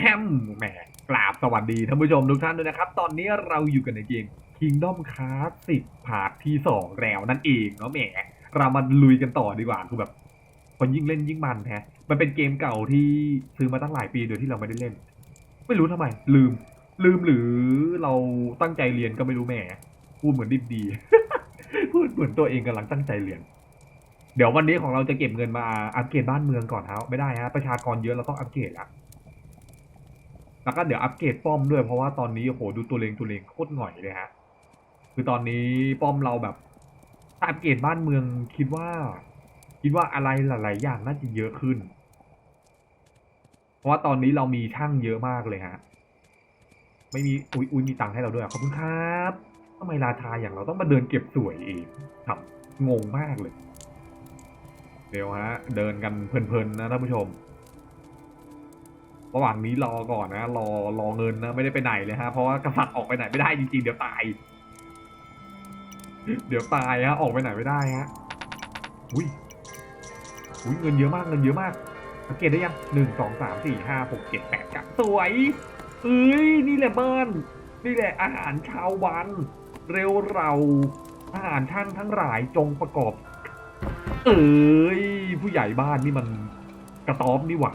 แฮมแหมกราบสวัสดีท่านผู้ชมทุกท่านด้วยนะครับ ตอนนี้เราอยู่กันในเกม Kingdom Classic พาร์ทที่สองแล้วนั่นเองเนาะแหมเรามาลุยกันต่อดีกว่าคือแบบคนยิ่งเล่นยิ่งมันแฮะ มันเป็นเกมเก่าที่ซื้อมาตั้งหลายปีโดยที่เราไม่ได้เล่น ไม่รู้ทำไม ลืม ลืมหรือเราตั้งใจเรียนก็ไม่รู้แหมพูดเหมือนดิบดี พูดเหมือนตัวเองกำลังตั้งใจเรียน เดี๋ยววันนี้ของเราจะเก็บเงินมาอัปเกรดบ้านเมืองก่อนครับไม่ได้ฮะประชากรเยอะเราต้องอัปเกรดอะ แล้วก็เดี๋ยวอัปเกรดป้อมด้วยเพราะว่าตอนนี้โหดูตัวเลงตัวเลงโคตรหน่อยเลยฮะ คือตอนนี้ป้อมเราแบบถ้าอัปเกรดบ้านเมืองคิดว่า คิดว่าอะไรหลาย ๆ อย่างน่าจะเยอะขึ้น เพราะว่าตอนนี้เรามีช่างเยอะมากเลยฮะ ไม่มีอุ้ยอุ้ยมีตังค์ให้เราด้วยขอบคุณครับทำไมราชาอย่างเราต้องมาเดินเก็บสวยเองครับงงมากเลย เดี๋ยวฮะ เดินกันเพลินๆนะท่านผู้ชม ระหว่างนี้รอก่อนนะ รอรอเงินนะไม่ได้ไปไหนเลยฮะเพราะว่ากษัตริย์ออกไปไหนไม่ได้จริงๆเดี๋ยวตาย เดี๋ยวตายฮะออกไปไหนไม่ได้ฮะอุ้ยอุ้ยเงินเยอะมากเงินเยอะมากสังเกตได้ยังหนึ่งสองสามสี่ห้าหกเจ็ดแปดเก้าสวยเอ้ยนี่แหละบ้านนี่แหละอาหารชาววัน เร็วเราอาหารช่างทั้งหลายจงประกอบ เอ้ยผู้ใหญ่บ้านนี่มันกระต๊อบนี่หว่า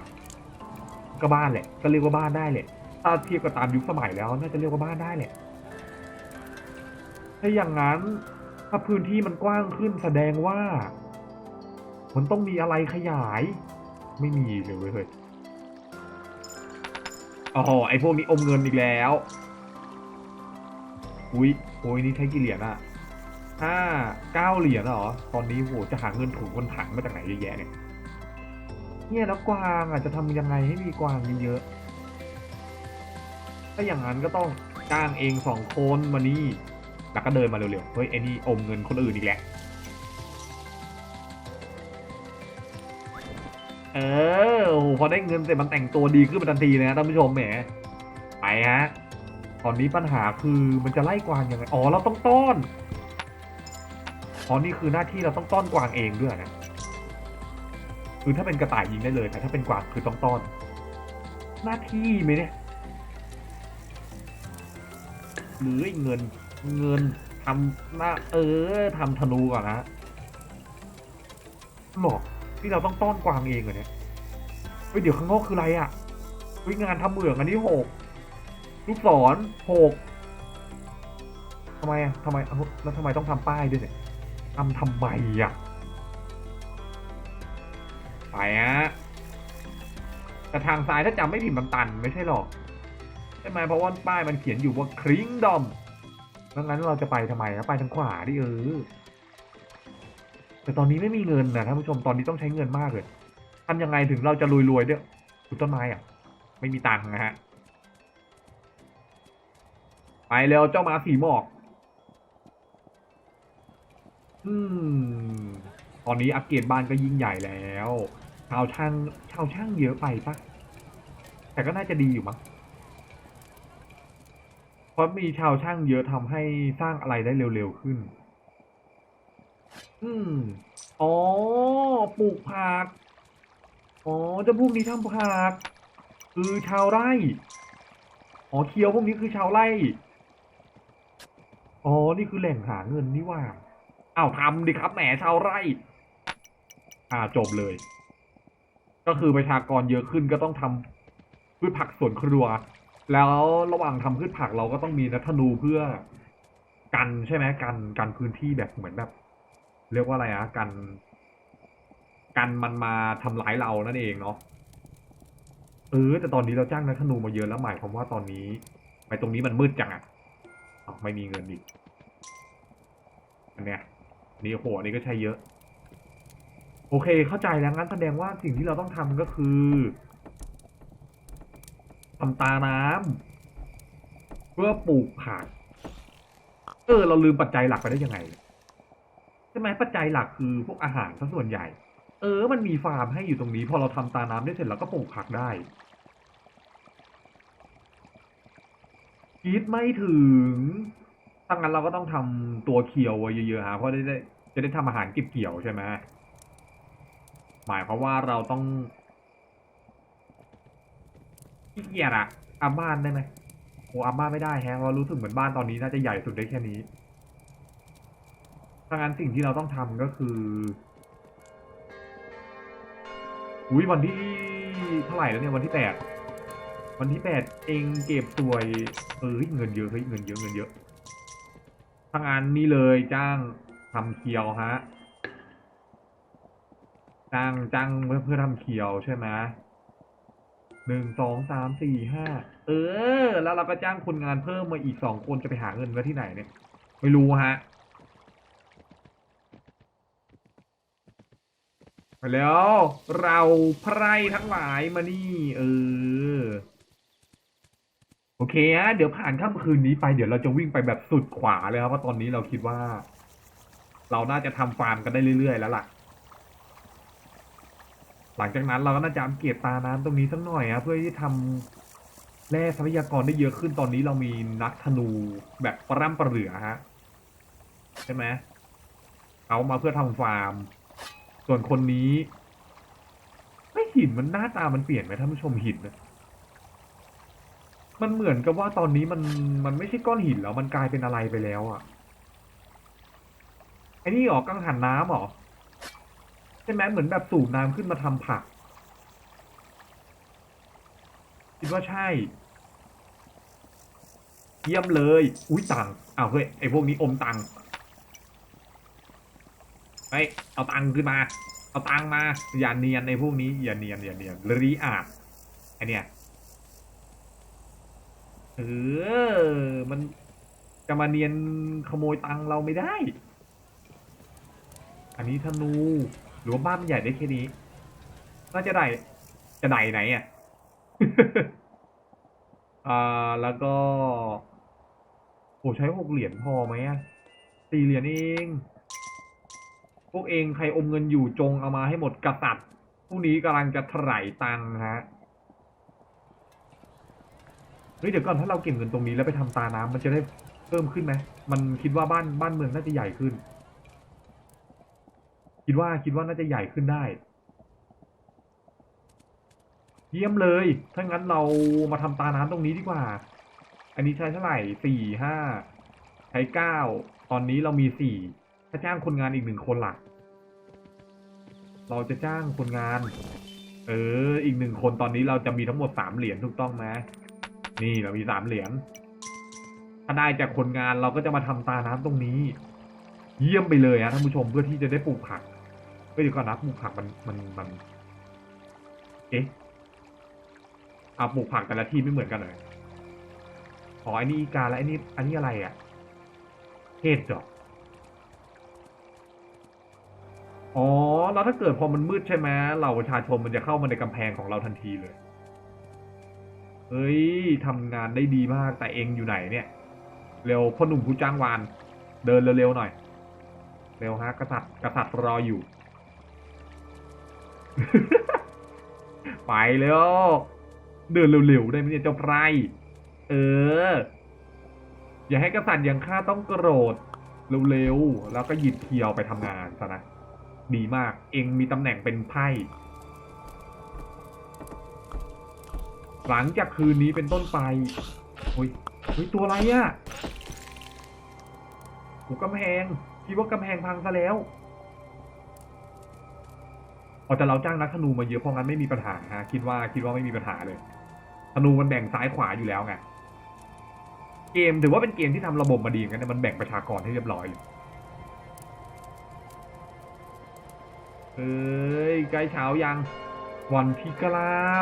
ก็บ้านแหละ ก็เรียกว่าบ้านได้แหละถ้าเทียบกับตามยุคสมัยแล้ว น่าจะเรียกว่าบ้านได้แหละ ถ้าอย่างนั้น ถ้าพื้นที่มันกว้างขึ้นแสดงว่า มันต้องมีอะไรขยาย ไม่มีเลยเว้ยเฮ้ยอ๋อไอพวกนี้อมเงินอีกแล้ว อุ้ยโอ้ยนี่ใช้กี่เหรียญอะห้าเก้าเหรียญเหรอ ตอนนี้โหจะหาเงินถุงคนถังมาจากไหนเยอะแยะเนี่ย เนี่ยแล้วกวางอะจะทำยังไงให้มีกวางเยอะๆถ้าอย่างนั้นก็ต้องจ้างเองสองคนมานี่แล้วก็เดินมาเร็วๆ เฮ้ยไอ้นี่อมเงินคนอื่นอีกแล้ว เออโอ้พอได้เงินเสร็จมันแต่งตัวดีขึ้นมาทันทีเลยนะท่านผู้ชมแหม ไปฮะ ตอนนี้ปัญหาคือมันจะไล่กวางยังไง อ๋อเราต้องต้อน อ๋อนี่คือหน้าที่เราต้องต้อนกวางเองด้วยนะ คือถ้าเป็นกระต่ายยิงได้เลย แต่ถ้าเป็นกวางคือต้องต้อน หน้าที่ไหมเนี่ยหรือเงินเงินทำหน้าเออทำธนูก่อนนะหรอกที่เราต้องต้อนกวางเองเหรอเนี่ยเฮ้ยเดี๋ยวข้างนอกคืออะไรอะเฮ้ยงานทำเหมืองอันนี้หกลูกศรหกทำไมอะทำไมแล้วทำไมต้องทำป้ายด้วยเนี่ยทำทำไมอะ ไปฮะแต่ทางซ้ายถ้าจำไม่ผิดมันตันไม่ใช่หรอกใช่ไหมเพราะว่าป้ายมันเขียนอยู่ว่าคริงดอมดังนั้นเราจะไปทำไมนะไปทางขวาดิเออแต่ตอนนี้ไม่มีเงินนะท่านผู้ชมตอนนี้ต้องใช้เงินมากเลยทำยังไงถึงเราจะรวยๆเนี่ยคุณต้นไม้อะ ไม่มีตังค์นะฮะไปเร็วเจ้ามาสีหมอก อืม ตอนนี้อัปเกรดบ้านก็ยิ่งใหญ่แล้ว ชาวช่างชาวช่างเยอะไปปะแต่ก็น่าจะดีอยู่มั้งเพราะมีชาวช่างเยอะทำให้สร้างอะไรได้เร็วๆขึ้น อืม อ๋อ ปลูกผัก อ๋อจ้าพวกนี้ทำผัก คือชาวไร่ อ๋อเคียวพวกนี้คือชาวไร่ อ๋อ นี่คือแหล่งหาเงินนี่ว่าอ้าวทำดิครับแหมชาวไร่ อ่าจบเลย ก็คือประชากรเยอะขึ้นก็ต้องทำพืชผักสวนครัว แล้วระหว่างทำพืชผักเราก็ต้องมีนัธนูเพื่อกันใช่ไหมกันกันพื้นที่แบบเหมือนแบบ เรียกว่าอะไรอะกันกันมันมาทำร้ายเรานั่นเองเนาะเออแต่ตอนนี้เราจ้างนักธนูมาเยอะแล้วหมายความว่าตอนนี้ไปตรงนี้มันมืดจังอะไม่มีเงินอีกอันเนี้ยนี่โอ้โหอันนี้ก็ใช้เยอะ โอเคเข้าใจแล้วงั้นแสดงว่าสิ่งที่เราต้องทำก็คือทำตาน้ำเพื่อปลูกผักเออเราลืมปัจจัยหลักไปได้ยังไงใช่ไหมปัจจัยหลักคือพวกอาหารซะส่วนใหญ่ เออ มันมีฟาร์มให้อยู่ตรงนี้ พอเราทำตาน้ำได้เสร็จเราก็ปลูกผักได้คิดไม่ถึงถ้างั้นเราก็ต้องทำตัวเคียวไว้เยอะๆฮะเพราะได้ได้จะได้ทำอาหารเก็บเกี่ยวใช่ไหม หมายความว่าเราต้องขี้เกียจอะอัพบ้านได้ไหมโอ้อัพบ้านไม่ได้แฮะเรารู้สึกเหมือนบ้านตอนนี้น่าจะใหญ่สุดได้แค่นี้ถ้างั้นสิ่งที่เราต้องทำก็คืออุ้ยวันที่เท่าไหร่แล้วเนี่ยวันที่แปดวันที่แปดเองเก็บสวยเอ้ยเงินเยอะเฮ้ยเงินเยอะเงินเยอะทางานนี่เลยจ้างทำเคียวฮะ จ้างจ้างเพื่อเพื่อทำเคียวใช่ไหมหนึ่งสองสามสี่ห้าเออ แล้วเราก็จ้างคนงานเพิ่มมาอีกสองคนจะไปหาเงินไว้ที่ไหนเนี่ย ไม่รู้ฮะไปแล้วเราไพร่ทั้งหลายมานี่ เออ โอเคฮะเดี๋ยวผ่านค่ำคืนนี้ไปเดี๋ยวเราจะวิ่งไปแบบสุดขวาเลยครับเพราะตอนนี้เราคิดว่า เราน่าจะทำฟาร์มกันได้เรื่อยๆแล้วล่ะ หลังจากนั้นเราก็น่าจะอัปเกรดตาน้ำตรงนี้สักหน่อยฮะเพื่อที่ทำแร่ทรัพยากรได้เยอะขึ้นตอนนี้เรามีนักธนูแบบปร่ำประเหลือฮะใช่ไหมเอามาเพื่อทำฟาร์ม ส่วนคนนี้ไม่หินมันหน้าตามันเปลี่ยนไหมท่านผู้ชมหินนะมันเหมือนกับว่าตอนนี้มันมันไม่ใช่ก้อนหินแล้วมันกลายเป็นอะไรไปแล้วอะไอ้นี่หรอกังหันน้ำหรอ ใช่ไหมเหมือนแบบสูบน้ำขึ้นมาทำผัก คิดว่าใช่ เยี่ยมเลย อุ้ยตังอ้าวเฮ้ยไอพวกนี้อมตังค์เอาตังขึ้นมา เอาตังมา อย่าเนียนในพวกนี้ อย่าเนียนอย่าเนียนรีอาดไอเนี่ยเออ มันจะมาเนียนขโมยตังเราไม่ได้ อันนี้ธนู หรือว่าบ้านมันใหญ่ได้แค่นี้น่าจะได้จะได้ไหนอะ อ่าแล้วก็โอ้ใช้หกเหรียญพอไหมอะสี่เหรียญเอง พวกเองใครอมเงินอยู่จงเอามาให้หมดกระตัดพรุ่งนี้กำลังจะถลายตังค์ฮะเฮ้ยเดี๋ยวก่อนถ้าเราเก็บเงินตรงนี้แล้วไปทำตาน้ำมันจะได้เพิ่มขึ้นไหมมันคิดว่าบ้านบ้านเมืองน่าจะใหญ่ขึ้น คิดว่าคิดว่าน่าจะใหญ่ขึ้นได้ เยี่ยมเลย ถ้างั้นเรามาทำตาน้ำตรงนี้ดีกว่า อันนี้ใช้เท่าไหร่สี่ห้าใช้เก้าตอนนี้เรามีสี่ถ้าจ้างคนงานอีกหนึ่งคนล่ะเราจะจ้างคนงาน เออ อีกหนึ่งคนตอนนี้เราจะมีทั้งหมดสามเหรียญถูกต้องไหมนี่เรามีสามเหรียญถ้าได้จากคนงานเราก็จะมาทำตาน้ำตรงนี้ เยี่ยมไปเลยฮะท่านผู้ชมเพื่อที่จะได้ปลูกผัก เฮ้ยดีก่อนนะปลูกผักมันมันมันเอ๊ะอ่าปลูกผักแต่ละที่ไม่เหมือนกันเลยอ๋ออ้นี่อีกาแล้วอ้นี่อันนี้อะไรอะเห็ดเหรออ๋อแล้วถ้าเกิดพอมันมืดใช่ไหมเราประชาชนมันจะเข้ามาในกำแพงของเราทันทีเลยเฮ้ยทำงานได้ดีมากแต่เองอยู่ไหนเนี่ย เร็วพ่อหนุ่มผู้จ้างวาน เดินเร็วๆหน่อย เร็วฮะกษัตริย์กษัตริย์รออยู่ ไปเร็วเดินเร็วๆได้ไหมเนี่ยเจ้าไพรเออ อย่าให้กษัตริย์อย่างข้าต้องโกรธเร็วๆแล้วก็หยิบเคียวไปทำงานซะนะดีมาก เองมีตำแหน่งเป็นไพ่หลังจากคืนนี้เป็นต้นไปเฮ้ยเฮ้ยตัวอะไรอะ่ะโหกำแพงคิดว่ากำแพงพังซะแล้ว อ๋อแต่เราจ้างนักธนูมาเยอะเพราะงั้นไม่มีปัญหาฮะคิดว่าคิดว่าไม่มีปัญหาเลยธนูมันแบ่งซ้ายขวาอยู่แล้วไงเกมถือว่าเป็นเกมที่ทำระบบมาดีเหมือนกันนะมันแบ่งประชากรให้เรียบร้อยเลยเอ้ยใกล้เช้ายังวันที่เก้า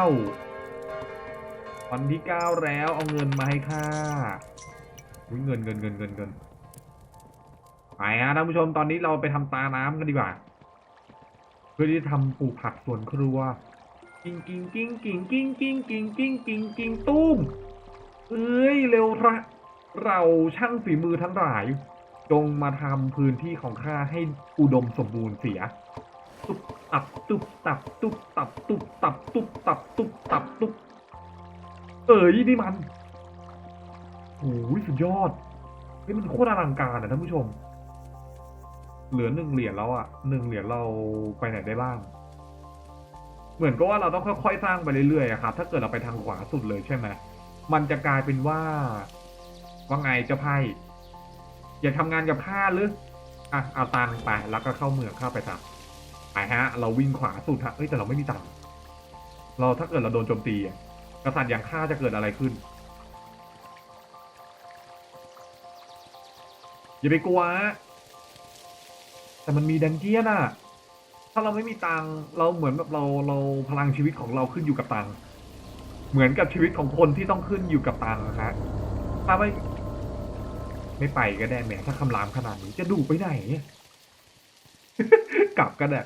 วันที่เก้าแล้วเอาเงินมาให้ข้าอุ๊ยเงินเงินเงินเงินเงินไปฮะท่านผู้ชมตอนนี้เราไปทำตาน้ำกันดีกว่า เพื่อที่ทำปลูกผักสวนครัว กิ้งกิ้งกิ้งกิ้งกิ้งกิ้งกิ้งกิ้งกิ้งกิ้งตุ้มเอ้ยเร็วระเราช่างฝีมือทั้งหลาย จงมาทำพื้นที่ของข้าให้อุดมสมบูรณ์เสีย ตุบตับตุบตับตุบตับตุบตับตุบตับตุบตับตุบเอ้ยนี่มันโอ้ยสุดยอดเฮ้ยมันโคตรอลังการอะท่านผู้ชม เหลือหนึ่งเหรียญแล้วอะหนึ่งเหรียญเราไปไหนได้บ้าง เหมือนก็ว่าเราต้องค่อยๆสร้างไปเรื่อยๆอะครับ ถ้าเกิดเราไปทางขวาสุดเลยใช่ไหมมันจะกลายเป็นว่าว่าไงเจ้าไพ่อยากทำงานกับข้าหรืออะเอาตังไปแล้วก็เข้าเมืองเข้าไปตังไปฮะ เราวิ่งขวาสุดฮะเอ้ยแต่เราไม่มีตังเราถ้าเกิดเราโดนโจมตีอะกษัตริย์อย่างข้าจะเกิดอะไรขึ้นอย่าไปกลัวฮะ แต่มันมีดันเจียนอะถ้าเราไม่มีตังเราเหมือนแบบเราเราพลังชีวิตของเราขึ้นอยู่กับตังเหมือนกับชีวิตของคนที่ต้องขึ้นอยู่กับตังนะฮะถ้าไม่ไม่ไปก็ได้แหมถ้าคำรามขนาดนี้จะดูไปไหนกลับกันอะ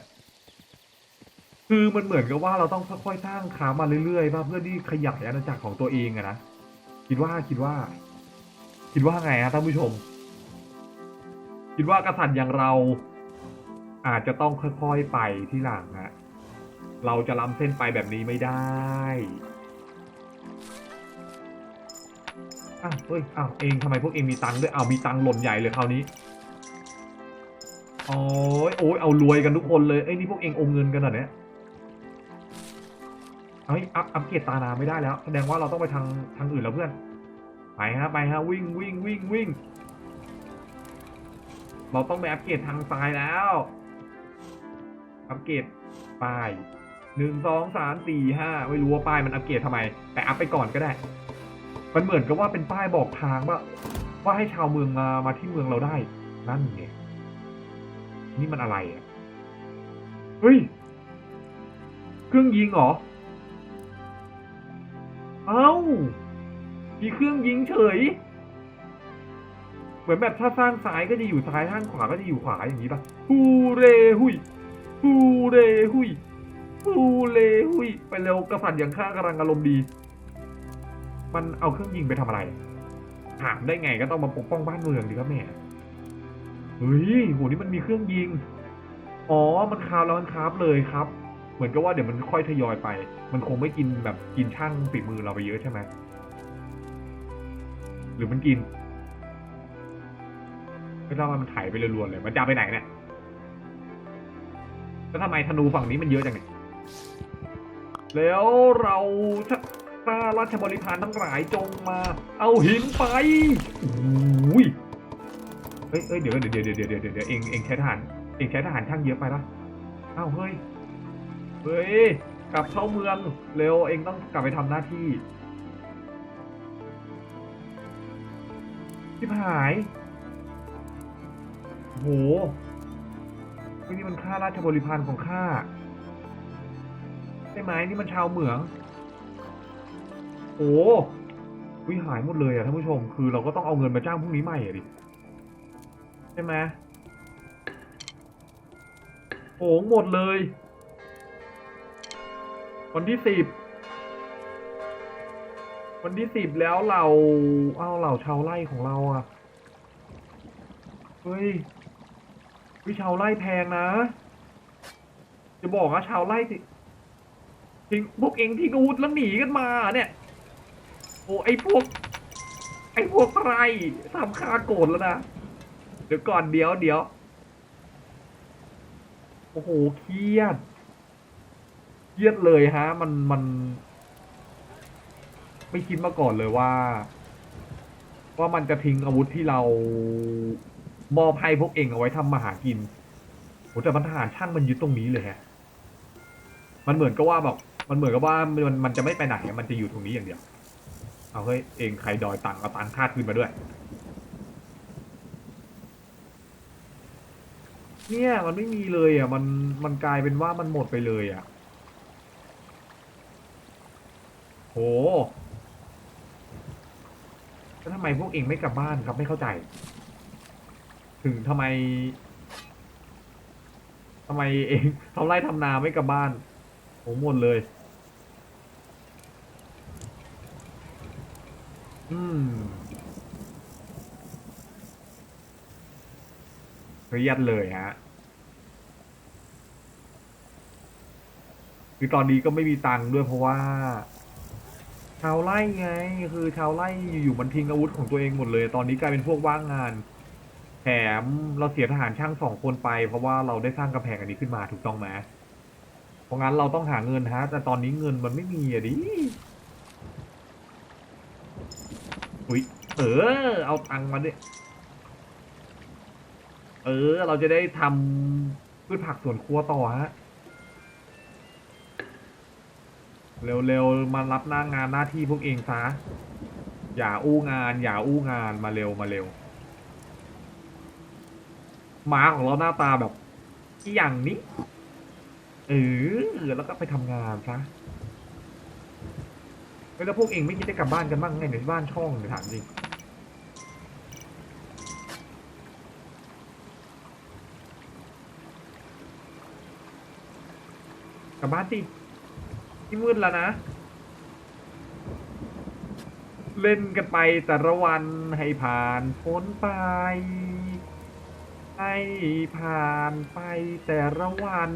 คือมันเหมือนกับว่าเราต้องค่อยๆสร้างค้ามาเรื่อยๆเพื่อที่ขยายอาณาจักรของตัวเองอะนะคิดว่าคิดว่า คิดว่าไงฮะท่านผู้ชม คิดว่ากษัตริย์อย่างเรา อาจจะต้องค่อยๆไปที่หลังฮะเราจะล้ำเส้นไปแบบนี้ไม่ได้อ้าวเฮ้ยอ้าวเองทำไมพวกเองมีตังค์ด้วยอ้าวมีตังค์หล่นใหญ่เลยคราวนี้โอ้ยโอ้ยเอารวยกันทุกคนเลยเอ้ยนี่พวกเองอมเงินกันเหรอเนี่ยเฮ้ยอัพอัพเกรดตานาไม่ได้แล้ว แสดงว่าเราต้องไปทางทางอื่นแล้วเพื่อน ไปฮะไปฮะวิ่งวิ่งวิ่งวิ่ง เราต้องไปอัปเกรดทางซ้ายแล้ว อัปเกรดป้ายหนึ่งสองสามสี่ห้าไม่รู้ว่าป้ายมันอัปเกรดทำไม แต่อัพไปก่อนก็ได้ มันเหมือนกับว่าเป็นป้ายบอกทางว่า ว่าให้ชาวเมืองมามาที่เมืองเราได้ นั่นไงนี่มันอะไรอะเฮ้ยเครื่องยิงเหรอ เอ้า มีเครื่องยิงเฉย เหมือนแบบถ้าสร้างซ้ายก็จะอยู่ซ้ายสร้างขวาก็จะอยู่ขวาอย่างนี้ป่ะฮูเรหุย ฮูเรหุยฮูเรหุยไปเร็วกษัตริย์อย่างข้ากำลังอารมณ์ดี มันเอาเครื่องยิงไปทำอะไร ถามได้ไงก็ต้องมาปกป้องบ้านเมืองดิครับแม่เฮ้ยโหนี่มันมีเครื่องยิง อ๋อ มันคาฟแล้วมันคาฟเลยครับ เหมือนกับว่าเดี๋ยวมันค่อยทยอยไป มันคงไม่กินแบบกินช่างฝีมือเราไปเยอะใช่ไหมหรือมันกินไม่ทราบว่ามันไถ่ายไปเรวนๆเลย มันจะไปไหนเนี่ย แล้วทำไมธนูฝั่งนี้มันเยอะจังเนี่ยแล้วเราถ้าราชบริพารทั้งหลายจงมา เอาหินไปอุ้ยเฮ้ยเฮ้ยเดี๋ยวเดี๋ยวเดี๋ยวเดี๋ยวเดี๋ยวเดี๋ยวเองเองใช้ทหารเองใช้ทหารช่างเยอะไปปะอ้าวเฮ้ยเฮ้ยกลับเข้าเมืองเร็วเองต้องกลับไปทำหน้าที่ที่หายโห นี่มันข้าราชบริพารของข้าใช่ไหมนี่มันชาวเหมือง โอ้วิหายหมดเลยอะท่านผู้ชม คือเราก็ต้องเอาเงินมาจ้างพวกนี้ใหม่อะดิ ใช่ไหมโอ้หมดเลย วันที่สิบวันที่สิบแล้วเรา เอาเหล่าชาวไร่ของเราอะเฮ้ย วิชาวไร่แพงนะ จะบอกว่าชาวไร่สิทิ้งพวกเองที่อาวุธแล้วหนีกันมาเนี่ย โอ้ไอพวก ไอพวกไรทำข้าโกรธแล้วนะ เดี๋ยวก่อนเดี๋ยวเดี๋ยว โอ้โหเครียด เครียดเลยฮะ มันมัน ไม่คิดมาก่อนเลยว่า ว่ามันจะทิ้งอาวุธที่เรา มอบให้พวกเองเอาไว้ทำมาหากินโหแต่มันทหารช่างมันยึดตรงนี้เลยฮะ มันเหมือนกับว่าแบบมันเหมือนกับว่ามันมันจะไม่ไปไหนมันจะอยู่ตรงนี้อย่างเดียว เอาเฮ้ยเองใครดอยตังค์เอาตังค่าคืนมาด้วย เนี่ยมันไม่มีเลยอะมันมันกลายเป็นว่ามันหมดไปเลยอะโหแล้วทำไมพวกเองไม่กลับบ้านครับไม่เข้าใจ ถึงทำไมทำไมเองทำไร่ทำนาไม่กลับบ้านโหหมดเลย อืมเครียดเลยฮะ คือตอนนี้ก็ไม่มีตังค์ด้วยเพราะว่า ชาวไร่ไง คือชาวไร่อยู่ๆมันทิ้งอาวุธของตัวเองหมดเลย ตอนนี้กลายเป็นพวกว่างงาน มเราเสียทหารช่างสองคนไป เพราะว่าเราได้สร้างกำแพงอันนี้ขึ้นมาถูกต้องไหมเพราะงั้นเราต้องหาเงินฮะ แต่ตอนนี้เงินมันไม่มีอะดิอุ้ยเออ เอาตังค์มาดิเออ เราจะได้ทำพืชผักสวนครัวต่อฮะเร็วๆ มารับหน้างานหน้าที่พวกเองซะ อย่าอู้งาน อย่าอู้งานมาเร็วมาเร็ว มาของเราหน้าตาแบบอย่างนี้เออแล้วก็ไปทำงานซะแล้วพวกเองไม่คิดจะกลับบ้านกันบ้างไงเดี๋บ้านช่องเดี๋ยวถามจริงกลับบ้านสิที่มืดแล้วนะ เล่นกันไปแต่ละวันให้ผ่านพ้นไป ให้ผ่านไปแต่ละวัน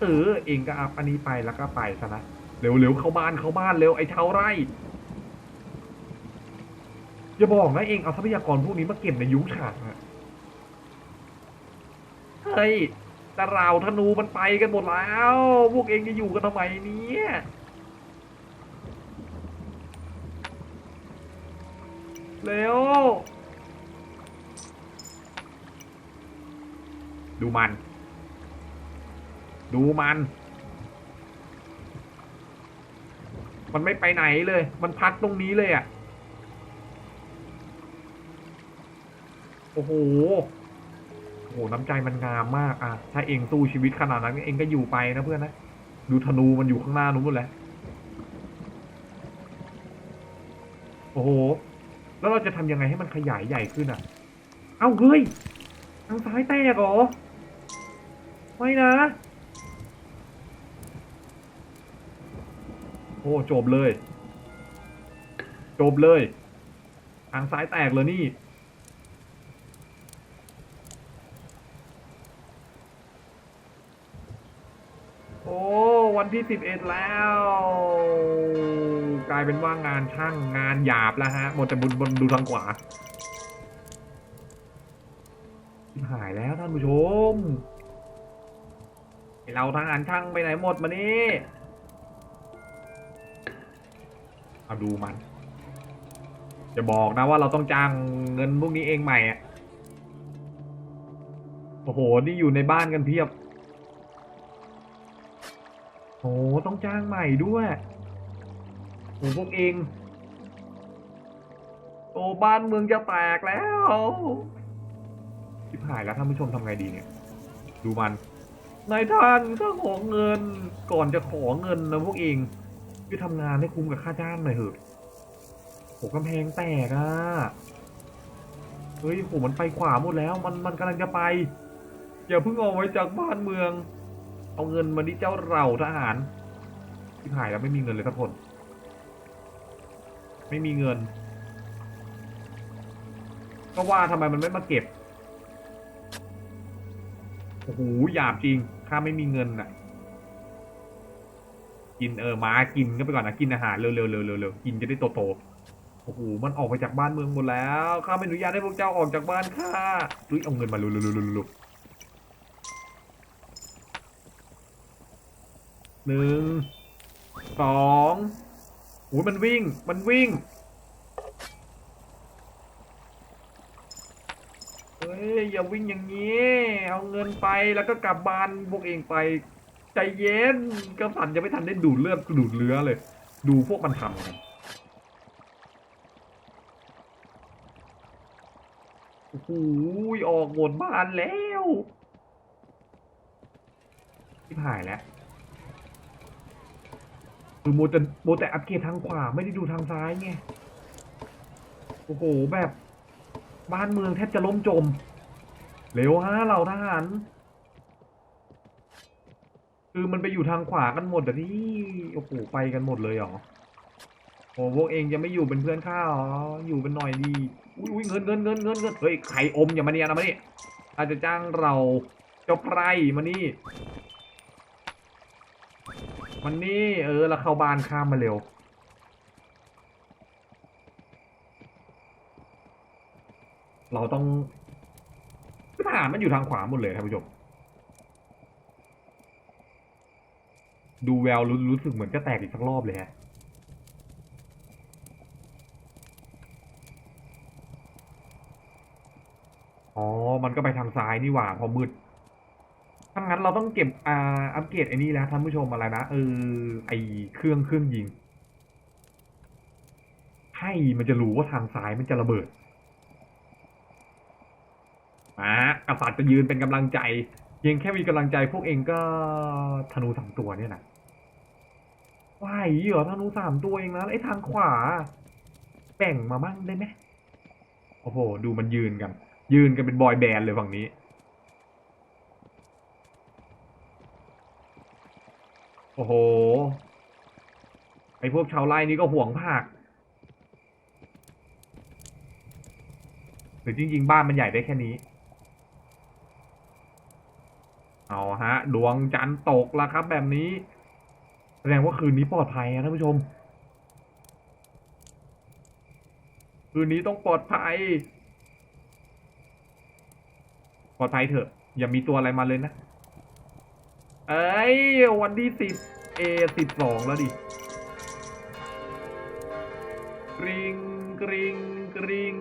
เออเองก็อัพอันนี้ไปแล้วก็ไปซะนะเร็วๆเข้าบ้านเข้าบ้านเร็วไอ้เท่าไรอย่าบอกนะเองเอาทรัพยากรพวกนี้มาเก็บในยุ้งฉางอะเฮ้ยแต่เราธนูมันไปกันหมดแล้ว พวกเองจะอยู่กันทำไมเนี่ยเร็ว ดูมัน ดูมัน มันไม่ไปไหนเลย มันพักตรงนี้เลยอะ โอ้โห โอ้โห น้ำใจมันงามมากอะ ถ้าเองสู้ชีวิตขนาดนั้นเองก็อยู่ไปนะเพื่อนนะ ดูธนูมันอยู่ข้างหน้านู้นหมดแล้ว โอ้โห แล้วเราจะทำยังไงให้มันขยายใหญ่ขึ้นอะ เอ้าเฮ้ยทางซ้ายแตกเหรอ ไม่นะ โอ้จบเลย จบเลย ทางซ้ายแตกเลยนี่ โอ้ วันที่สิบเอ็ดแล้ว กลายเป็นว่างานช่างงานหยาบแล้วฮะ หมดแต่บนบนดูทางขวาหายแล้วท่านผู้ชม เราทหารช่างไปไหนหมดมานี่เอาดูมัน จะบอกนะว่าเราต้องจ้างเงินพวกนี้เองใหม่อะโอ้โห นี่อยู่ในบ้านกันเพียบ โอ้ต้องจ้างใหม่ด้วยโอ้พวกเอง โอ้บ้านเมืองจะแตกแล้วชิบหายแล้วท่านผู้ชมทำไงดีเนี่ย ดูมัน นายท่านข้าขอเงิน ก่อนจะขอเงินนะพวกเองคือทำงานให้คุ้มกับค่าจ้างหน่อยเถอะโหกำแพงแตกอะเฮ้ยโหมันไปขวาหมดแล้ว มันมันกำลังจะไป อย่าเพิ่งเอาไว้จากบ้านเมือง เอาเงินมาที่เจ้าเราทหารที่หายแล้วไม่มีเงินเลยสักคน ไม่มีเงิน ก็ว่าทำไมมันไม่มาเก็บโอ้โหหยาบจริง ข้าไม่มีเงินน่ะ กินเออม้ากินก็ไปก่อนนะกินอาหารเร็วๆเร็วๆเร็วๆกินจะได้โตๆโอ้โหมันออกไปจากบ้านเมืองหมดแล้วข้าไม่อนุญาตให้พวกเจ้าออกจากบ้านข้าเฮ้ยเอาเงินมาเร็วๆๆๆๆหนึ่งสองโอ้ยมันวิ่ง มันวิ่ง เฮ้ย อย่าวิ่งอย่างนี้ เอาเงินไปแล้วก็กลับบ้านพวกเองไปใจเย็นกระสันยังไม่ทันได้ดูดเลือดดูดเลือเลย ดูพวกมันทำกันโอ้โหออกหมดบ้านแล้วที่หายแล้วคือโมแต่โมแต่อัปเกรดทางขวาไม่ได้ดูทางซ้ายไงโอ้โหแบบบ้านเมืองแทบจะล้มจม เร็วฮะเราทหาร คือมันไปอยู่ทางขวากันหมดอะนี่โอ้โหไปกันหมดเลยเหรอโอ้พวกเองจะไม่อยู่เป็นเพื่อนข้าเหรออยู่เป็นหน่อยดีอุ้ยเงินเงินเงินเงินเงินเฮ้ยไข่อมอย่ามาเนียนะมานี่อาจจะจ้างเราเจ้าไพรมานี่มันนี่เออล้วเข้าบ้านข้ามมาเร็วเราต้อง ทหารมันอยู่ทางขวาหมดเลยท่านผู้ชม ดูแววรู้รู้สึกเหมือนจะแตกอีกสักรอบเลยฮะอ๋อ มันก็ไปทางซ้ายนี่หว่า พอมืดถ้างั้นเราต้องเก็บอ่าอัปเกรดไอ้นี่แล้วท่านผู้ชมอะไรนะเออไอเครื่องเครื่องยิง ให้มันจะรู้ว่าทางซ้ายมันจะระเบิดมา กษัตริย์จะยืนเป็นกำลังใจเพียงแค่มีกำลังใจพวกเองก็ธนูสามตัวเนี่ยนะไหวเหรอธนูสามตัวเองนะไอ้ทางขวาแบ่งมามั่งได้ไหมโอ้โห ดูมันยืนกัน ยืนกันเป็นบอยแบนด์เลยฝั่งนี้ โอ้โห ไอพวกชาวไร่นี่ก็ห่วงภาคหรือจริง ๆ บ้านมันใหญ่ได้แค่นี้ เอาฮะ ดวงจันทร์ตกแล้วครับ แบบนี้ แสดงว่าคืนนี้ปลอดภัยนะท่านผู้ชม คืนนี้ต้องปลอดภัย ปลอดภัยเถอะ อย่ามีตัวอะไรมาเลยนะ เอ้ย วันที่สิบเอสิบสองแล้วดิกริงกริงกริง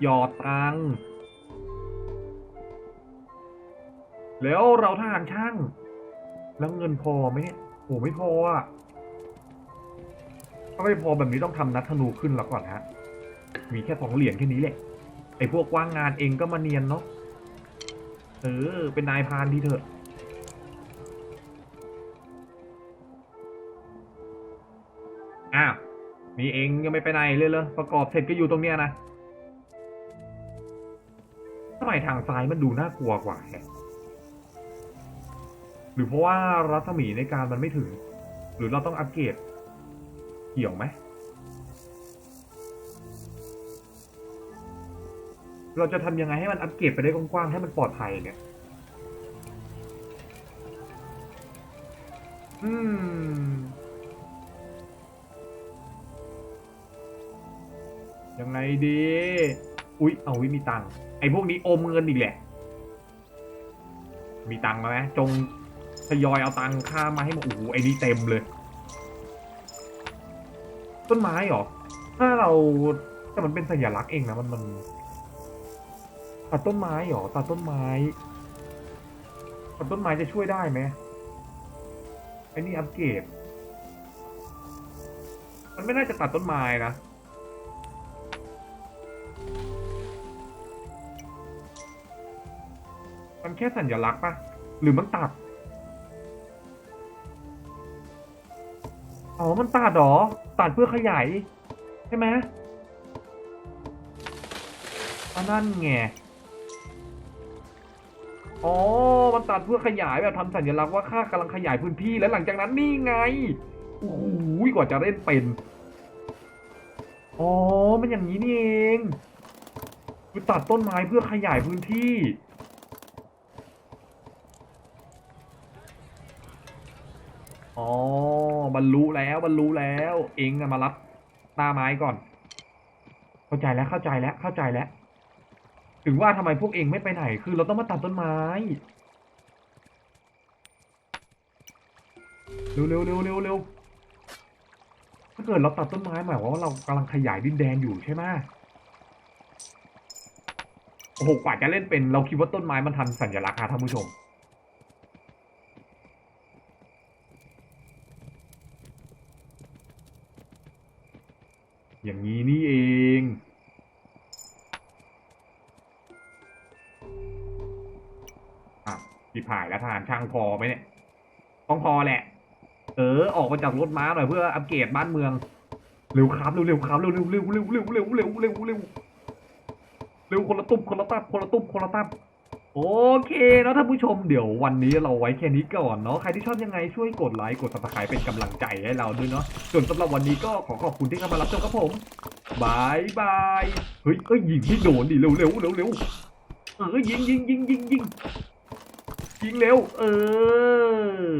หยอดตังค์ แล้วเราทหารช่าง แล้วเงินพอไหมเนี่ยโอ้ไม่พออะถ้าไม่พอแบบนี้ต้องทำนัดธนูขึ้นแล้วก่อนฮะ มีแค่สองเหรียญแค่นี้แหละ ไอ้พวกว่างงานเองก็มาเนียนเนาะ เออ เป็นนายพานดีเถอะ อ้าวมีเองยังไม่ไปไหนเลยเลยประกอบเสร็จก็อยู่ตรงเนี้ยนะทำไมทางซ้ายมันดูน่ากลัวกว่าแฮะ หรือเพราะว่ารัศมีในการมันไม่ถึง หรือเราต้องอัปเกรดเกี่ยวไหม เราจะทำยังไงให้มันอัปเกรดไปได้กว้างๆให้มันปลอดภัยเนี่ย อืม ยังไงดี อุ๊ย เอาวิมีตังค์ไอ้พวกนี้อมเงินอีกแหละ มีตังค์มาไหมจง ยอยเอาตังค์ข้ามมาให้หมดโอ้โหไอ้นี่เต็มเลย ต้นไม้เหรอ ถ้าเราแต่มันเป็นสัญลักษณ์เองนะมันมันตัดต้นไม้เหรอตัดต้นไม้ตัดต้นไม้จะช่วยได้ไหมไอ้นี่อัปเกรดมันไม่น่าจะตัดต้นไม้นะมันแค่สัญลักษณ์ปะหรือมันตัด อ๋อ มันตัดหรอ ตัดเพื่อขยาย ใช่ไหมอันนั่นไง อ๋อ มันตัดเพื่อขยายแบบทำสัญลักษณ์ว่าข้ากำลังขยายพื้นที่ และหลังจากนั้นนี่ไงโอ้โหกว่าจะเล่นเป็น อ๋อ มันอย่างนี้นี่เองคือตัดต้นไม้เพื่อขยายพื้นที่ อ๋อบรรลุแล้วบรรลุแล้ว เองอะมารับหน้าไม้ก่อน เข้าใจแล้วเข้าใจแล้วเข้าใจแล้ว ถึงว่าทำไมพวกเองไม่ไปไหน คือเราต้องมาตัดต้นไม้เร็วเร็วเร็วเร็วเร็วถ้าเกิดเราตัดต้นไม้หมายความว่าเรากำลังขยายดินแดนอยู่ใช่ไหมโอ้โหกว่าจะเล่นเป็น เราคิดว่าต้นไม้มันทันสัญลักษณ์นะท่านผู้ชม อย่างนี้นี่เอง อะพี่ผ่ายแล้วทารช่างพอไหมเนี่ย ต้องพอแหละ เออ ออกมาจากรถม้าหน่อยเพื่ออัปเกรดบ้านเมือง เร็วครับ เร็วเร็วครับ เร็วเร็วเร็วเร็วเร็วเร็วเร็วเร็วเร็วเร็วคนละตุบคนละตับคนละตุบคนละตับ โอเคแล้วท่านผู้ชมเดี๋ยววันนี้เราไว้แค่นี้ก่อนเนาะใครที่ชอบยังไงช่วยกดไลค์กด subscribe เป็นกำลังใจให้เราด้วยเนาะส่วนสำหรับวันนี้ก็ขอขอบคุณที่เข้ามารับชมครับผมบายบายเฮ้ยเอ้ยยิงให้โดนดิเร็วเร็วเร็วเร็วเออยิงยิงยิงยิงยิงยิงเร็วเออ